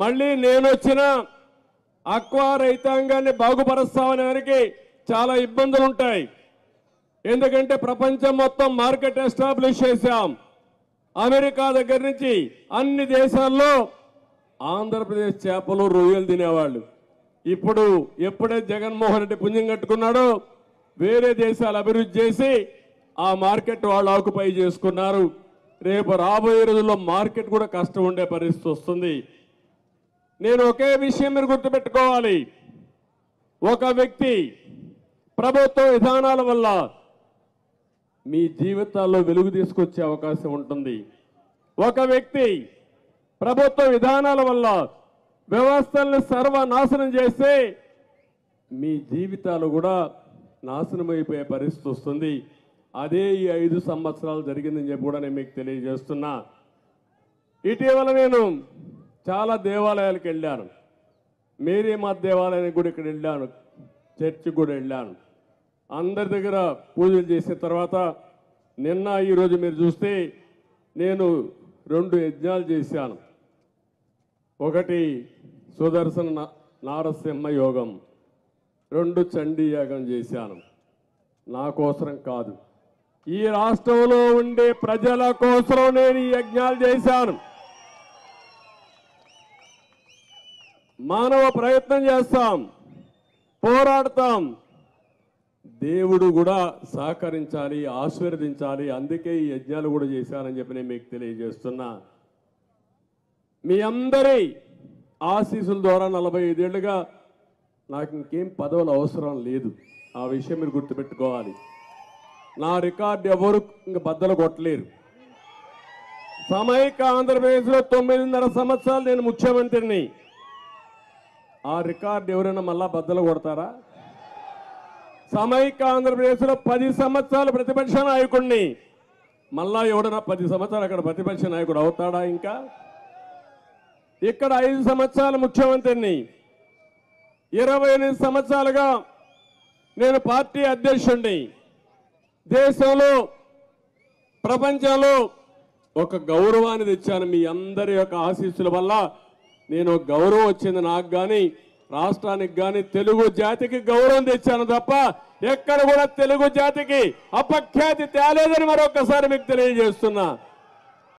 మళ్ళీ నేను వచ్చిన అక్వా రైతాంగాన్ని బాగుపరుస్తామనే వారికి చాలా ఇబ్బందులు ఉంటాయి ఎందుకంటే ప్రపంచం మొత్తం మార్కెట్ ఎస్టాబ్లిష్ చేశాం. అమెరికా దగ్గర నుంచి అన్ని దేశాల్లో ఆంధ్రప్రదేశ్ చేపలు రొయ్యలు తినేవాళ్ళు. ఇప్పుడు ఎప్పుడైతే జగన్మోహన్ రెడ్డి పుణ్యం కట్టుకున్నాడో వేరే దేశాలు అభివృద్ధి చేసి ఆ మార్కెట్ వాళ్ళు ఆకుపై చేసుకున్నారు. రేపు రాబోయే రోజుల్లో మార్కెట్ కూడా కష్టం ఉండే పరిస్థితి వస్తుంది. నేను ఒకే విషయం మీరు గుర్తుపెట్టుకోవాలి. ఒక వ్యక్తి ప్రభుత్వ విధానాల వల్ల మీ జీవితాల్లో వెలుగు తీసుకొచ్చే అవకాశం ఉంటుంది. ఒక వ్యక్తి ప్రభుత్వ విధానాల వల్ల వ్యవస్థల్ని సర్వనాశనం చేస్తే మీ జీవితాలు కూడా నాశనం అయిపోయే పరిస్థితి వస్తుంది. అదే ఈ ఐదు సంవత్సరాలు జరిగిందని చెప్పి కూడా నేను మీకు తెలియజేస్తున్నా. ఇటీవల నేను చాలా దేవాలయాలకు వెళ్ళాను. మేరీమాత దేవాలయానికి కూడా ఇక్కడ వెళ్ళాను. చర్చికి కూడా వెళ్ళాను. అందరి దగ్గర పూజలు చేసిన తర్వాత నిన్న ఈరోజు మీరు చూస్తే నేను రెండు యజ్ఞాలు చేశాను. ఒకటి సుదర్శన నారసింహ యోగం రెండు చండీ యాగం చేశాను. నా కోసరం కాదు. ఈ రాష్ట్రంలో ఉండే ప్రజల కోసం నేను ఈ యజ్ఞాలు చేశాను. మానవ ప్రయత్నం చేస్తాం పోరాడతాం. దేవుడు కూడా సహకరించాలి ఆశీర్వదించాలి. అందుకే ఈ యజ్ఞాలు కూడా చేశానని చెప్పి నేను మీకు తెలియజేస్తున్నా. మీ అందరి ఆశీస్సుల ద్వారా నలభై ఐదేళ్ళుగా నాకు ఇంకేం పదవులు అవసరం లేదు. ఆ విషయం మీరు గుర్తుపెట్టుకోవాలి. నా రికార్డు ఎవరు ఇంక బద్దలు కొట్టలేరు. సమైక్య ఆంధ్రప్రదేశ్లో తొమ్మిదిన్నర సంవత్సరాలు నేను ముఖ్యమంత్రిని. ఆ రికార్డు ఎవరైనా మళ్ళా బద్దలు కొడతారా? సమైక్య ఆంధ్రప్రదేశ్లో పది సంవత్సరాలు ప్రతిపక్ష నాయకుడిని మళ్ళా ఎవడన్నా పది సంవత్సరాలు అక్కడ ప్రతిపక్ష నాయకుడు అవుతాడా ఇంకా? ఇక్కడ ఐదు సంవత్సరాల ముఖ్యమంత్రిని. ఇరవై ఎనిమిది సంవత్సరాలుగా నేను పార్టీ అధ్యక్షుడిని దేశంలో ప్రపంచంలో ఒక గౌరవాన్ని తెచ్చాను మీ అందరి యొక్క ఆశీస్సుల వల్ల. నేను గౌరవం వచ్చింది నాకు కానీ రాష్ట్రానికి కానీ తెలుగు జాతికి గౌరవం తెచ్చాను తప్ప ఎక్కడ కూడా తెలుగు జాతికి అపఖ్యాతి తేలేదని మరొకసారి మీకు తెలియజేస్తున్నా.